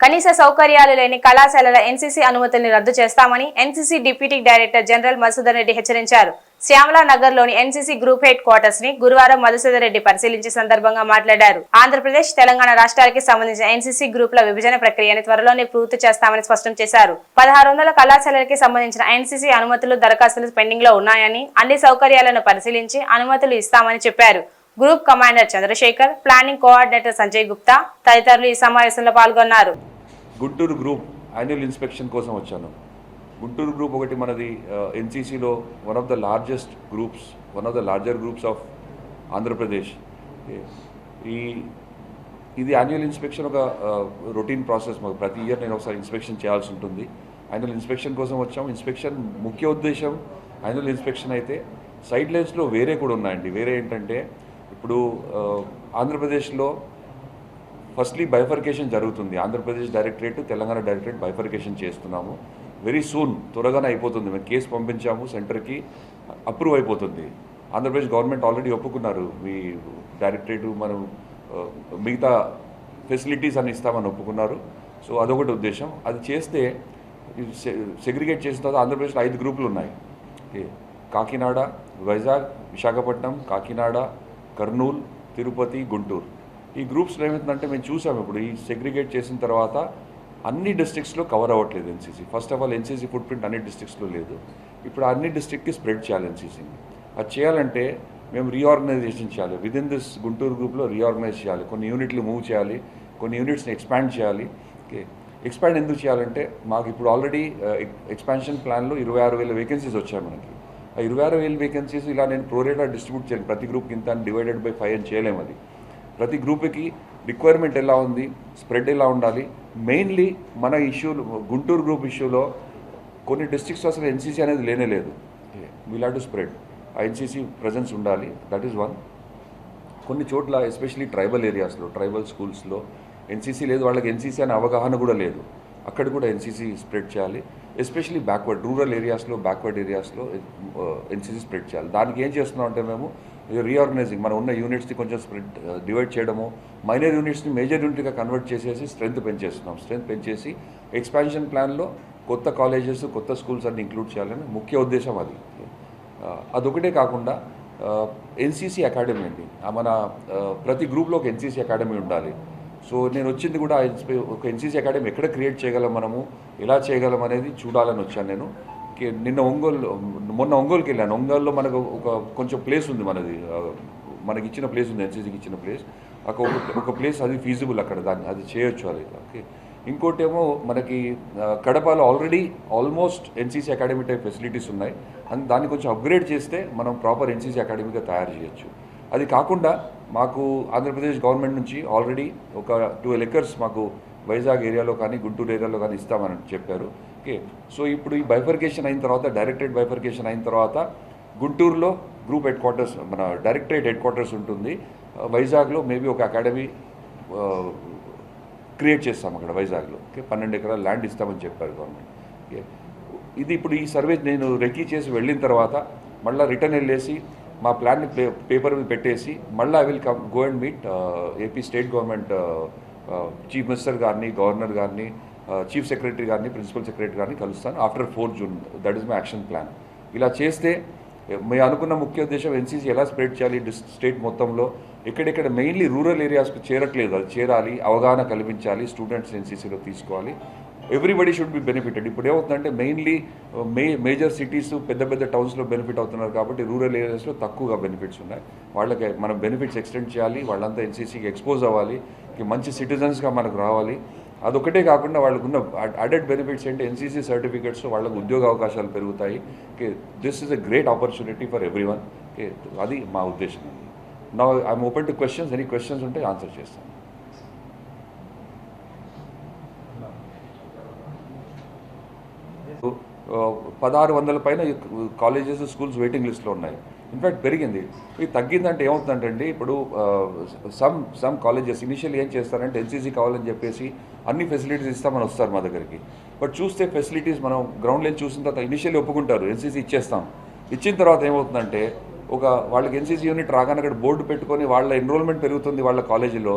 కనీస సౌకర్యాలు లేని కళాశాలల ఎన్సీసీ అనుమతుల్ని రద్దు చేస్తామని NCC deputy director general Madhusudan Reddy హెచ్చరించారు. శ్యామలా నగర్లోని ఎన్సీసీ గ్రూప్ హెడ్ క్వార్టర్స్ని గురువారం మధుసూదర్ రెడ్డి పరిశీలించే సందర్భంగా మాట్లాడారు. ఆంధ్రప్రదేశ్ తెలంగాణ రాష్ట్రాలకి సంబంధించిన ఎన్సీసీ గ్రూపుల విభజన ప్రక్రియని త్వరలోనే పూర్తి చేస్తామని స్పష్టం చేశారు. పదహారు వందల కళాశాలలకి సంబంధించిన ఎన్సీసీ అనుమతులు దరఖాస్తులు పెండింగ్లో ఉన్నాయని అన్ని సౌకర్యాలను పరిశీలించి అనుమతులు ఇస్తామని చెప్పారు. Group commander Chandrashekar planning coordinator Sanjay Gupta తదితరులు ఈ సమావేశంలో పాల్గొన్నారు. గుంటూరు గ్రూప్ యాన్యువల్ ఇన్స్పెక్షన్ కోసం వచ్చాను. గుంటూరు గ్రూప్ ఒకటి మనది ఎన్సీసీలో one of the largest groups one of the larger groups of Andhra Pradesh. ఈ ఇది యాన్యువల్ ఇన్స్పెక్షన్ ఒక రొటీన్ ప్రాసెస్. మాకు ప్రతి ఇయర్ నేను ఒకసారి ఇన్స్పెక్షన్ చేయాల్సి ఉంటుంది. యాన్యువల్ ఇన్స్పెక్షన్ కోసం వచ్చాం. ఇన్స్పెక్షన్ ముఖ్య ఉద్దేశం యాన్యువల్ ఇన్స్పెక్షన్ అయితే సైడ్ లైన్స్లో వేరే కూడా ఉన్నాయండి. వేరే ఏంటంటే ఇప్పుడు ఆంధ్రప్రదేశ్లో ఫస్ట్లీ బైఫర్కేషన్ జరుగుతుంది. Andhra Pradesh directorate Telangana directorate bifurcation చేస్తున్నాము. వెరీ సూన్ త్వరగానే అయిపోతుంది. మేము కేసు పంపించాము సెంటర్కి అప్రూవ్ అయిపోతుంది. ఆంధ్రప్రదేశ్ గవర్నమెంట్ ఆల్రెడీ ఒప్పుకున్నారు. మీ డైరెక్టరేట్ మనం మిగతా ఫెసిలిటీస్ అని ఇస్తామని ఒప్పుకున్నారు. సో అదొకటి ఉద్దేశం. అది చేస్తే సెగ్రిగేట్ చేసిన తర్వాత ఆంధ్రప్రదేశ్లో ఐదు గ్రూపులు ఉన్నాయి కాకినాడ వైజాగ్ విశాఖపట్నం కాకినాడ కర్నూలు తిరుపతి గుంటూరు. ఈ గ్రూప్స్లో ఏమవుతుందంటే మేము చూసాము ఇప్పుడు ఈ సెగ్రిగేట్ చేసిన తర్వాత అన్ని డిస్ట్రిక్ట్స్లో కవర్ అవ్వట్లేదు NCC first of all NCC footprint అన్ని డిస్ట్రిక్ట్స్లో లేదు. ఇప్పుడు అన్ని డిస్ట్రిక్ట్కి స్ప్రెడ్ చేయాలి ఎన్సీసీని అది చేయాలంటే మేము రీఆర్గనైజేషన్ చేయాలి. విదిన్ దిస్ గుంటూరు గ్రూప్లో రీఆర్గనైజ్ చేయాలి. కొన్ని యూనిట్లు మూవ్ చేయాలి. కొన్ని యూనిట్స్ని ఎక్స్పాండ్ చేయాలి. ఓకే ఎక్స్పాండ్ ఎందుకు చేయాలంటే మాకు ఇప్పుడు ఆల్రెడీ ఎక్స్పాన్షన్ ప్లాన్లో ఇరవై ఆరు వేల వేకెన్సీస్ వచ్చాయి మనకి. ఇరవై ఆరు వేలు వేకెన్సీస్ ఇలా నేను ప్రోరేటా డిస్ట్రిబ్యూట్ చేయను. ప్రతి గ్రూప్ ఇంత డివైడెడ్ బై ఫైవ్ అని చేయలేము అది. ప్రతి గ్రూప్కి రిక్వైర్మెంట్ ఎలా ఉంది? స్ప్రెడ్ ఎలా ఉండాలి? మెయిన్లీ మన ఇష్యూలు గుంటూరు గ్రూప్ ఇష్యూలో కొన్ని డిస్ట్రిక్ట్స్ అసలు ఎన్సీసీ అనేది లేనే లేదు. విల్ టు స్ప్రెడ్ ఆ ఎన్సీసీ ప్రజెన్స్ ఉండాలి. దట్ ఈస్ వన్ కొన్ని చోట్ల ఎస్పెషలీ ట్రైబల్ ఏరియాస్లో ట్రైబల్ స్కూల్స్లో ఎన్సీసీ లేదు. వాళ్ళకి ఎన్సీసీ అనే అవగాహన కూడా లేదు. అక్కడ కూడా ఎన్సీసీ స్ప్రెడ్ చేయాలి. ఎస్పెషలీ బ్యాక్వర్డ్ రూరల్ ఏరియాస్లో బ్యాక్వర్డ్ ఏరియాస్లో ఎన్సీసీ స్ప్రెడ్ చేయాలి. దానికి ఏం చేస్తున్నాం అంటే మేము రీఆర్గనైజింగ్ మన ఉన్న యూనిట్స్ని కొంచెం స్ప్రెడ్ డివైడ్ చేయడము మైనర్ యూనిట్స్ని మేజర్ యూనిట్గా కన్వర్ట్ చేసేసి స్ట్రెంత్ పెంచేస్తున్నాం. స్ట్రెంత్ పెంచేసి ఎక్స్పాన్షన్ ప్లాన్లో కొత్త కాలేజెస్ కొత్త స్కూల్స్ అన్ని ఇంక్లూడ్ చేయాలని ముఖ్య ఉద్దేశం అది. అదొకటే కాకుండా ఎన్సీసీ అకాడమీ అండి. మన ప్రతి గ్రూప్లో ఒక ఎన్సీసీ అకాడమీ ఉండాలి. సో నేను వచ్చింది కూడా ఒక ఎన్సీసీ అకాడమీ ఎక్కడ క్రియేట్ చేయగలం మనము ఎలా చేయగలం అనేది చూడాలని వచ్చాను నేను. నిన్న ఒంగోలు మొన్న ఒంగోలుకి వెళ్ళాను. ఒంగోలులో మనకు ఒక కొంచెం ప్లేస్ ఉంది మనది మనకి ఇచ్చిన ప్లేస్ ఉంది ఎన్సీసీకి ఇచ్చిన ప్లేస్. ఒక ఒక ప్లేస్ అది ఫీజిబుల్ అక్కడ దాన్ని అది చేయొచ్చు అది ఓకే. ఇంకోటి ఏమో మనకి కడపలో already almost NCC academy type facilities ఉన్నాయి. అండ్ దాన్ని కొంచెం అప్గ్రేడ్ చేస్తే మనం ప్రాపర్ ఎన్సీసీ అకాడమీగా తయారు చేయొచ్చు. అది కాకుండా మాకు ఆంధ్రప్రదేశ్ గవర్నమెంట్ నుంచి ఆల్రెడీ ఒక టూ ఎకర్స్ మాకు వైజాగ్ ఏరియాలో కానీ గుంటూరు ఏరియాలో కానీ ఇస్తామని చెప్పారు. ఓకే. సో ఇప్పుడు ఈ బైఫర్కేషన్ అయిన తర్వాత డైరెక్టరేట్ బైఫర్కేషన్ అయిన తర్వాత గుంటూరులో గ్రూప్ హెడ్ క్వార్టర్స్ మన డైరెక్టరేట్ హెడ్ క్వార్టర్స్ ఉంటుంది. వైజాగ్లో మేబీ ఒక అకాడమీ క్రియేట్ చేస్తాం అక్కడ వైజాగ్లో. ఓకే. పన్నెండు ఎకరాల ల్యాండ్ ఇస్తామని చెప్పారు గవర్నమెంట్. ఓకే. ఇది ఇప్పుడు ఈ సర్వే నేను రెక్కీ చేసి వెళ్ళిన తర్వాత మళ్ళీ రిటర్న్ వెళ్ళేసి మా ప్లాన్ని పే పేపర్ మీద పెట్టేసి మళ్ళీ I will come go and meet AP state government chief minister గారిని గవర్నర్ గారిని uh, చీఫ్ సెక్రటరీ గారిని ప్రిన్సిపల్ సెక్రటరీ గారిని కలుస్తాను after four June that is my action plan ఇలా చేస్తే uh, మేము అనుకున్న ముఖ్య ఉద్దేశం ఎన్సీసీ ఎలా స్ప్రెడ్ చేయాలి? స్టేట్ మొత్తంలో ఎక్కడెక్కడ మెయిన్లీ రూరల్ ఏరియాస్కి చేరట్లేదు. అది చేరాలి అవగాహన కల్పించాలి స్టూడెంట్స్ ఎన్సీసీలో తీసుకోవాలి. ఎవ్రీబడి షుడ్ బి బెనిఫిటెడ్ ఇప్పుడు ఏమవుతుందంటే మెయిన్లీ మే మేజర్ సిటీస్ పెద్ద పెద్ద టౌన్స్లో బెనిఫిట్ అవుతున్నారు కాబట్టి రూరల్ ఏరియాస్లో తక్కువగా బెనిఫిట్స్ ఉన్నాయి. వాళ్ళకి మనం బెనిఫిట్స్ ఎక్స్టెండ్ చేయాలి వాళ్ళంతా ఎన్సీసీకి ఎక్స్పోజ్ అవ్వాలి మంచి సిటిజన్స్గా మనకు రావాలి. అదొకటే కాకుండా వాళ్ళకున్న అడెడ్ బెనిఫిట్స్ ఏంటి? ఎన్సీసీ సర్టిఫికేట్స్ వాళ్ళకు ఉద్యోగ అవకాశాలు పెరుగుతాయి. This is a great opportunity for everyone అది మా ఉద్దేశం నా I'm open to questions any questions ఉంటే ఆన్సర్ చేస్తాను ఆ, పదహారు వందల పైన కాలేజెస్ స్కూల్స్ వెయిటింగ్ లిస్ట్లో ఉన్నాయి. ఇన్ఫ్యాక్ట్ పెరిగింది. ఇది తగ్గిందంటే ఏమవుతుందంటే అండి ఇప్పుడు సమ్ సమ్ కాలేజెస్ ఇనిషియల్ ఏం చేస్తారంటే ఎన్సీసీ కావాలని చెప్పేసి అన్ని ఫెసిలిటీస్ ఇస్తామని వస్తారు మా దగ్గరికి. బట్ చూస్తే ఫెసిలిటీస్ మనం గ్రౌండ్లో చూసిన తర్వాత ఇనిషియల్లీ ఒప్పుకుంటారు. ఎన్సీసీ ఇచ్చేస్తాం. ఇచ్చిన తర్వాత ఏమవుతుందంటే ఒక వాళ్ళకి ఎన్సీసీ యూనిట్ రాగానే అక్కడ బోర్డు పెట్టుకొని వాళ్ళ ఎన్రోల్మెంట్ పెరుగుతుంది వాళ్ళ కాలేజీలో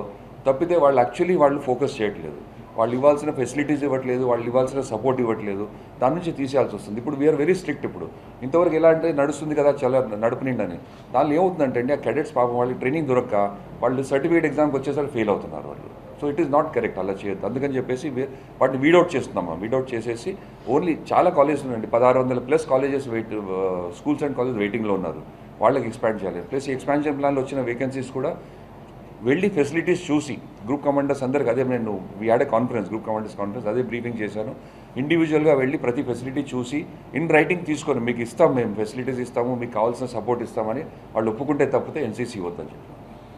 తప్పితే వాళ్ళు యాక్చువల్లీ వాళ్ళు ఫోకస్ చేయట్లేదు. వాళ్ళు ఇవ్వాల్సిన ఫెసిలిటీస్ ఇవ్వట్లేదు వాళ్ళు ఇవ్వాల్సిన సపోర్ట్ ఇవ్వట్లేదు. దాని నుంచి తీసేయాల్సి వస్తుంది. ఇప్పుడు వీఆర్ వెరీ స్ట్రిక్ట్ ఇప్పుడు. ఇంతవరకు ఎలా అంటే నడుస్తుంది కదా చాలా నడుపునిండని దానిలో ఏమవుతుందంటే అండి ఆ కెడెట్స్ పాపం వాళ్ళకి ట్రైనింగ్ దొరక్క వాళ్ళు సర్టిఫికేట్ ఎగ్జామ్కి వచ్చేసరికి ఫెయిల్ అవుతున్నారు వాళ్ళు. So it is not correct అలా చేయొద్దు. అందుకని చెప్పేసి వాటిని వీడౌట్ చేస్తున్నాం మనం. వీడౌట్ చేసేసి ఓన్లీ చాలా కాలేజెస్ ఉన్నాయండి పదహారు వందల plus colleges wait schools and college వెయిటింగ్లో ఉన్నారు. వాళ్ళకి ఎక్స్పాండ్ చేయాలి. ప్లస్ ఈ ఎక్స్పాన్షన్ ప్లాన్లో వచ్చిన వేకెన్సీస్ కూడా వెళ్ళి ఫెసిలిటీస్ చూసి గ్రూప్ కమాండర్స్ అందరికి అదే నేను we had conference group commanders conference అదే బ్రీఫింగ్ చేశాను. ఇండివిజువల్గా వెళ్ళి ప్రతి ఫెసిలిటీ చూసి ఇన్ రైటింగ్ తీసుకొని మీకు ఇస్తాం మేము ఫెసిలిటీస్ ఇస్తాము మీకు కావాల్సిన సపోర్ట్ ఇస్తామని వాళ్ళు ఒప్పుకుంటే తప్పితే ఎన్సీసీ వద్దని చెప్పాను